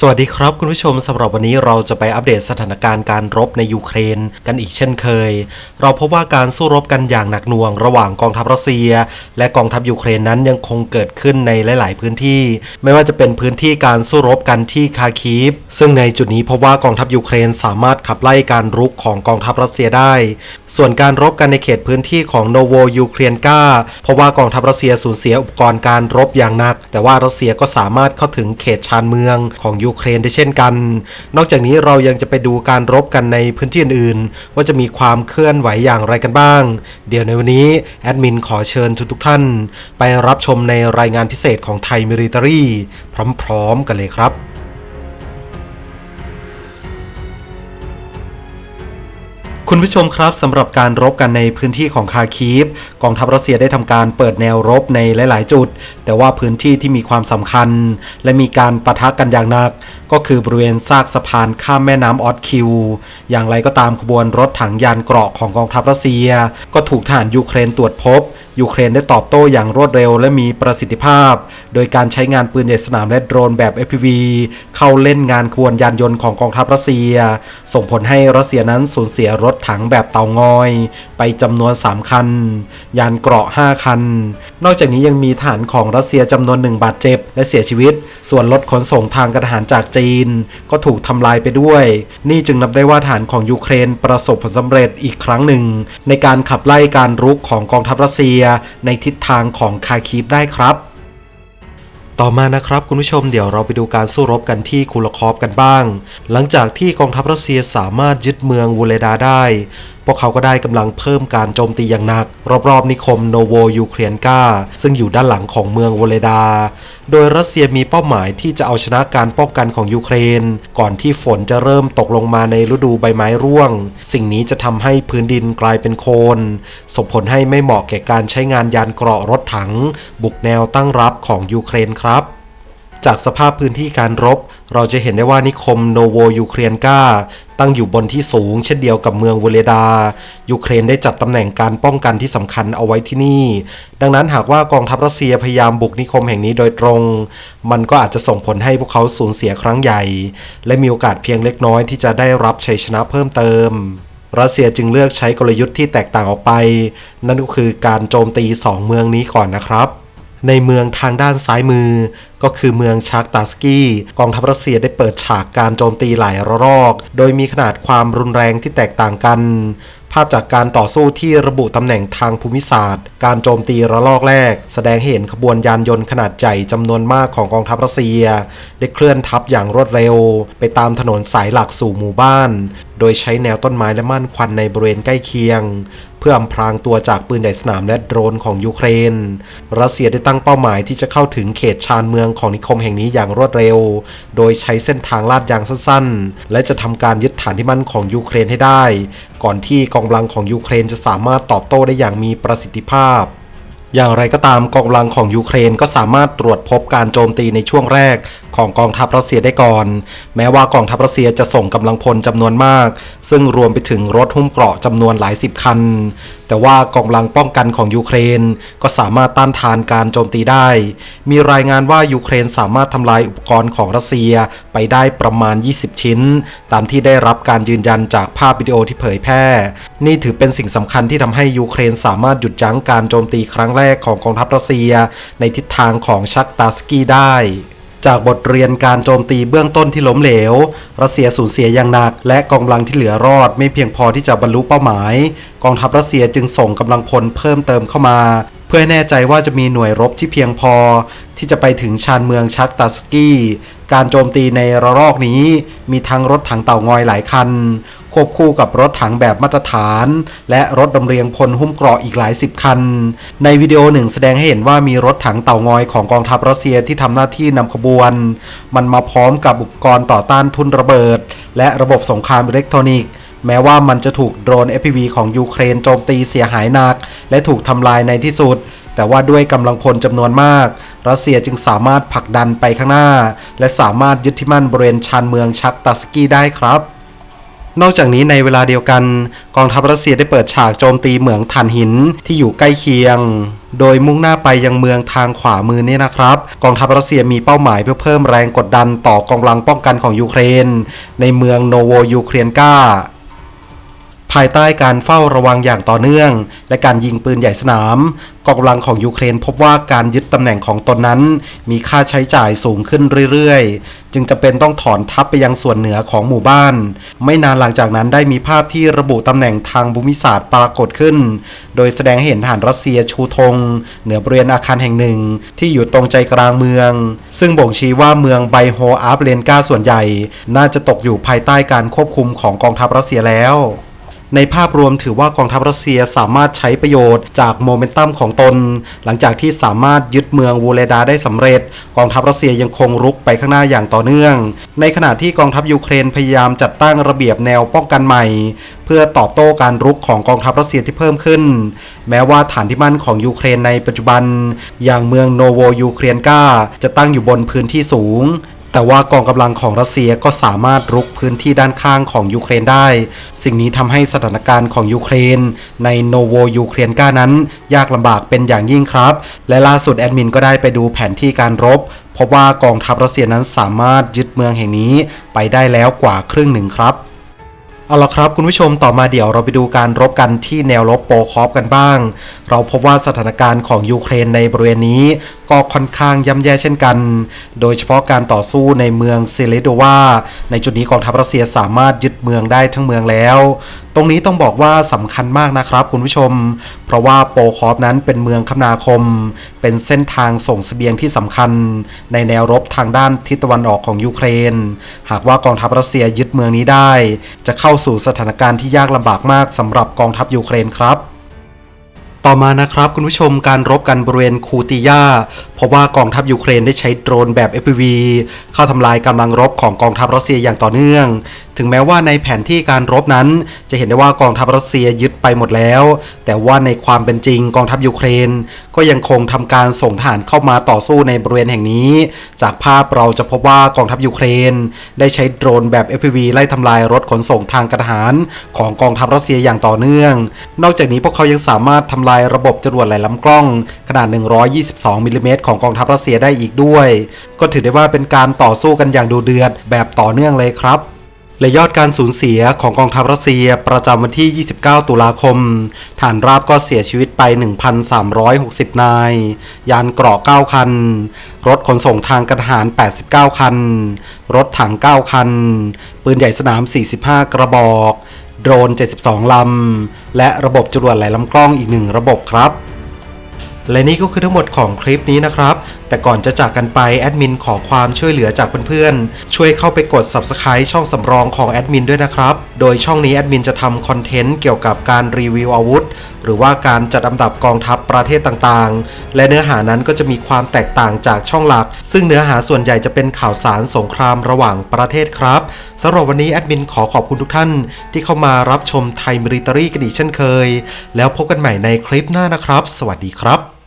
สวัสดีครับคุณผู้ชมสำหรับวันนี้เราจะไปอัปเดตสถานการณ์การรบในยูเครนกันอีกเช่นเคย เราพบว่าการสู้รบกันอย่างหนักหน่วงระหว่างกองทัพรัสเซีย และกองทัพยูเครนนั้นยังคงเกิดขึ้นในหลาย ๆ พื้นที่ ไม่ว่าจะเป็นพื้นที่การสู้รบกันที่คาคีฟซึ่งในจุดนี้พบว่ากองทัพยูเครนสามารถขับไล่การรุกของกองทัพรัสเซียได้ ส่วนการรบกันในเขตพื้นที่ของโนโวยูเครนกาเพราะว่ากองทัพรัสเซียสูญเสียอุปกรณ์การรบอย่างหนัก แต่ว่ารัสเซียก็สามารถเข้าถึงเขตชานเมืองของยููเครนได้เช่นกัน นอกจากนี้เรายังจะไปดูการรบกันในพื้นที่อื่นๆ ว่าจะมีความเคลื่อนไหวอย่างไรกันบ้าง เดี๋ยวในวันนี้แอดมินขอเชิญทุกๆท่าน ไปรับชมในรายงานพิเศษของไทยมิลิตอรีพร้อม ๆ กันเลยครับ คุณผู้ชมครับสำหรับการรบกันในพื้นที่ของคาคีฟกองทัพรัสเซียได้ทำการเปิดแนวรบในหลาย ๆ จุด แต่ว่าพื้นที่ที่มีความสำคัญ และมีการปะทะกันอย่างหนัก ก็คือบริเวณซากสะพานข้ามแม่น้ำออสคิว อย่างไรก็ตามขบวนรถถังยานเกราะของกองทัพรัสเซีย ก็ถูกทหารยูเครนตรวจพบยูเครนได้ตอบโต้อย่างรวดเร็วและมีประสิทธิภาพ โดยการใช้งานปืนใหญ่สนามและโดรนแบบ FPV เข้าเล่นงานขบวนยานยนต์ของกองทัพรัสเซีย ส่งผลให้รัสเซียนั้นสูญเสียรถถังแบบเตางอย ไปจำนวน 3 คัน ยานเกราะ 5 คัน นอกจากนี้ยังมีฐานของรัสเซียจำนวนหนึ่งบาดเจ็บ และเสียชีวิต ส่วนรถขนส่งทางกรทหารจากจีน ก็ถูกทำลายไปด้วย นี่จึงนับได้ว่าฐานของยูเครนประสบผลสำเร็จอีกครั้งหนึ่ง ในการขับไล่การรุกของกองทัพรัสเซีย ในทิศทางของคาคีฟได้ครับ ต่อมานะครับคุณผู้ชมเดี๋ยวเราไปดูการสู้รบกันที่คูลคอฟกันบ้าง หลังจากที่กองทัพรัสเซียสามารถยึดเมืองวูเลดาได้ พวกเขาก็ได้กำลังเพิ่มการโจมตีอย่างหนัก รอบๆนิคมโนโวยูเครนกาซึ่งอยู่ด้านหลังของเมืองวูเลดา โดยรัสเซียมีเป้าหมายที่จะเอาชนะการป้องกันของยูเครน ก่อนที่ฝนจะเริ่มตกลงมาในฤดูใบไม้ร่วง สิ่งนี้จะทำให้พื้นดินกลายเป็นโคลนส่งผลให้ไม่เหมาะแก่การใช้งานยานเกราะรถถัง บุกแนวตั้งรับของยูเครนครับ จากสภาพพื้นที่การรบ เราจะเห็นได้ว่านิคมโนโวยูเครนกาตั้งอยู่บนที่สูง เช่นเดียวกับเมืองเวเลดา ยูเครนได้จัดตำแหน่งการป้องกันที่สำคัญเอาไว้ที่นี่ ดังนั้นหากว่ากองทัพรัสเซียพยายามบุกนิคมแห่งนี้โดยตรง มันก็อาจจะส่งผลให้พวกเขาสูญเสียครั้งใหญ่ และมีโอกาสเพียงเล็กน้อยที่จะได้รับชัยชนะเพิ่มเติมรัสเซียจึงเลือกใช้กลยุทธ์ที่แตกต่างออกไป นั่นก็คือการโจมตีสองเมืองนี้ก่อนนะครับ ในเมืองทางด้านซ้ายมือ ก็คือเมืองชาร์กตาสกี้ กองทัพรัสเซียได้เปิดฉากการโจมตีหลายระลอก โดยมีขนาดความรุนแรงที่แตกต่างกัน ภาพจากการต่อสู้ที่ระบุตำแหน่งทางภูมิศาสตร์ การโจมตีระลอกแรก แสดงให้เห็นขบวนยานยนต์ขนาดใหญ่จำนวนมากของกองทัพรัสเซีย ได้เคลื่อนทัพอย่างรวดเร็ว ไปตามถนนสายหลักสู่หมู่บ้าน โดยใช้แนวต้นไม้และม่านควันในบริเวณใกล้เคียงเพื่ออำพรางตัวจากปืนใหญ่สนามและโดรนของยูเครน รัสเซียได้ตั้งเป้าหมายที่จะเข้าถึงเขตชานเมืองของนิคมแห่งนี้อย่างรวดเร็ว โดยใช้เส้นทางลาดยางสั้นๆ และจะทำการยึดฐานที่มั่นของยูเครนให้ได้ ก่อนที่กองกำลังของยูเครนจะสามารถตอบโต้ได้อย่างมีประสิทธิภาพ อย่างไรก็ตามกองกำลังของยูเครนก็สามารถตรวจพบการโจมตีในช่วงแรกของกองทัพรัสเซียได้ก่อน แม้ว่ากองทัพรัสเซียจะส่งกำลังพลจำนวนมาก ซึ่งรวมไปถึงรถหุ้มเกราะจำนวนหลายสิบคัน แต่ว่ากองกำลังป้องกันของยูเครนก็สามารถต้านทานการโจมตีได้ มีรายงานว่ายูเครนสามารถทำลายอุปกรณ์ของรัสเซียไปได้ประมาณ 20 ชิ้น ตามที่ได้รับการยืนยันจากภาพวิดีโอที่เผยแพร่ นี่ถือเป็นสิ่งสำคัญที่ทำให้ยูเครนสามารถหยุดยั้งการโจมตีครั้งแรกของกองทัพรัสเซีย ในทิศทางของชักตาสกี้ได้ จากบทเรียนการโจมตีเบื้องต้นที่ล้มเหลว รัสเซียสูญเสียอย่างหนัก และกองกำลังที่เหลือรอดไม่เพียงพอที่จะบรรลุเป้าหมาย กองทัพรัสเซียจึงส่งกำลังพลเพิ่มเติมเข้ามา เพื่อแน่ใจว่าจะมีหน่วยรบที่เพียงพอ ที่จะไปถึงชานเมืองชักตาสกี้ การโจมตีในระลอกนี้ มีทั้งรถถังเต่างอยหลายคัน วบคู่กับรถถังแบบมาตรฐาน และรถดำเรียงพลหุ้มเกราะอีกหลายสิบคัน ในวิดีโอหนึ่งแสดงให้เห็นว่ามีรถถังเต่างอยของกองทัพรัสเซียที่ทำหน้าที่นำขบวน มันมาพร้อมกับอุปกรณ์ต่อต้านทุนระเบิด และระบบสงครามอิเล็กทรอนิกส์แม้ว่ามันจะถูกโดรน FPV ของยูเครนโจมตีเสียหายหนัก และถูกทำลายในที่สุด แต่ว่าด้วยกำลังพลจำนวนมาก รัสเซียจึงสามารถผลักดันไปข้างหน้า และสามารถยึดที่มั่นบริเวณชานเมืองชักตาสกี้ได้ครับ นอกจากนี้ในเวลาเดียวกัน กองทัพรัสเซียได้เปิดฉากโจมตีเหมืองถ่านหินที่อยู่ใกล้เคียง โดยมุ่งหน้าไปยังเมืองทางขวามือนี่นะครับ กองทัพรัสเซียมีเป้าหมายเพื่อเพิ่มแรงกดดันต่อกองกำลังป้องกันของยูเครน ในเมืองโนโวยูเครนกา ภายใต้การเฝ้าระวังอย่างต่อเนื่อง และการยิงปืนใหญ่สนามกองกำลังของยูเครนพบว่าการยึดตำแหน่งของตนนั้น มีค่าใช้จ่ายสูงขึ้นเรื่อยๆ จึงจะเป็นต้องถอนทัพไปยังส่วนเหนือของหมู่บ้าน ไม่นานหลังจากนั้นได้มีภาพที่ระบุตำแหน่งทางภูมิศาสตร์ปรากฏขึ้น โดยแสดงให้เห็นทหารรัสเซียชูธง เหนือบริเวณอาคารแห่งหนึ่ง ที่อยู่ตรงใจกลางเมือง ซึ่งบ่งชี้ว่าเมืองไบโฮอาร์เลนกาส่วนใหญ่ น่าจะตกอยู่ภายใต้การควบคุมของกองทัพรัสเซียแล้ว ในภาพรวมถือว่ากองทัพรัสเซียสามารถใช้ประโยชน์จากโมเมนตัมของตน หลังจากที่สามารถยึดเมืองวูเลดาได้สำเร็จ กองทัพรัสเซียยังคงรุกไปข้างหน้าอย่างต่อเนื่อง ในขณะที่กองทัพยูเครนพยายามจัดตั้งระเบียบแนวป้องกันใหม่ เพื่อตอบโต้การรุกของกองทัพรัสเซียที่เพิ่มขึ้น แม้ว่าฐานที่มั่นของยูเครนในปัจจุบัน อย่างเมืองโนโวยูเครนกาจะตั้งอยู่บนพื้นที่สูง แต่ว่ากองกำลังของรัสเซียก็สามารถรุกพื้นที่ด้านข้างของยูเครนได้ สิ่งนี้ทำให้สถานการณ์ของยูเครน ในโนโวยูเครนกานั้น ยากลำบากเป็นอย่างยิ่งครับ และล่าสุดแอดมินก็ได้ไปดูแผนที่การรบพบว่ากองทัพรัสเซียนั้นสามารถยึดเมืองแห่งนี้ไปได้แล้วกว่าครึ่งหนึ่งครับ เอาละครับคุณผู้ชมต่อมาเดี๋ยวเราไปดูการรบกันที่แนวรบโปคอฟกันบ้าง เราพบว่าสถานการณ์ของยูเครนในบริเวณนี้ ก็ค่อนข้างย่ำแย่เช่นกัน โดยเฉพาะการต่อสู้ในเมืองเซเลโดวาในจุดนี้กองทัพรัสเซียสามารถยึดเมืองได้ทั้งเมืองแล้ว ตรงนี้ต้องบอกว่าสำคัญมากนะครับคุณผู้ชม เพราะว่าโปคอฟนั้นเป็นเมืองคมนาคม เป็นเส้นทางส่งเสบียงที่สำคัญ ในแนวรบทางด้านทิศตะวันออกของยูเครน หากว่ากองทัพรัสเซียยึดเมืองนี้ได้ จะเข้าสู่สถานการณ์ที่ยากลำบากมากสำหรับกองทัพยูเครนครับ ต่อมานะครับคุณผู้ชมการรบกันบริเวณคูติยาเพราะว่ากองทัพยูเครนได้ใช้โดรนแบบ FPV เข้าทำลายกำลังรบของกองทัพรัสเซียอย่างต่อเนื่อง ถึงแม้ว่าในแผนที่การรบนั้น จะเห็นได้ว่ากองทัพรัสเซียยึดไปหมดแล้ว แต่ว่าในความเป็นจริงกองทัพยูเครน ก็ยังคงทำการส่งทหารเข้ามาต่อสู้ในบริเวณแห่งนี้ จากภาพเราจะพบว่ากองทัพยูเครน ได้ใช้โดรนแบบ FPV ไล่ทำลายรถขนส่งทางกรทหารของกองทัพรัสเซียอย่างต่อเนื่อง นอกจากนี้พวกเขายังสามารถทำลายระบบจรวดหลายลำกล้อง ขนาด 122มิลลิเมตรของกองทัพรัสเซียได้อีกด้วย ก็ถือได้ว่าเป็นการต่อสู้กันอย่างดูเดือดแบบต่อเนื่องเลยครับ และยอดการสูญเสียของกองทัพรัสเซียประจำวันที่ 29 ตุลาคม ฐานราบก็เสียชีวิตไป 1,360 นาย ยานเกราะ 9 คัน รถขนส่งทางกรทหาร 89 คัน รถถัง 9 คัน ปืนใหญ่สนาม 45 กระบอก โดรน 72 ลำ และระบบจรวดหลายลำกล้องอีกหนึ่งระบบครับ และนี่ก็คือทั้งหมดของคลิปนี้นะครับ แต่ก่อนจะจากกันไปแอดมินขอความช่วยเหลือจากเพื่อนๆ ช่วยเข้าไปกด Subscribe ช่องสำรองของแอดมินด้วยนะครับ โดยช่องนี้แอดมินจะทำคอนเทนต์เกี่ยวกับการรีวิวอาวุธ หรือว่าการจัดอันดับกองทัพประเทศต่างๆ และเนื้อหานั้นก็จะมีความแตกต่างจากช่องหลัก ซึ่งเนื้อหาส่วนใหญ่จะเป็นข่าวสารสงครามระหว่างประเทศครับสำหรับวันนี้แอดมินขอขอบคุณทุกท่าน ที่เข้ามารับชมไทยมิลิตรีกันอีกเช่นเคย แล้วพบกันใหม่ในคลิปหน้านะครับ สวัสดีครับ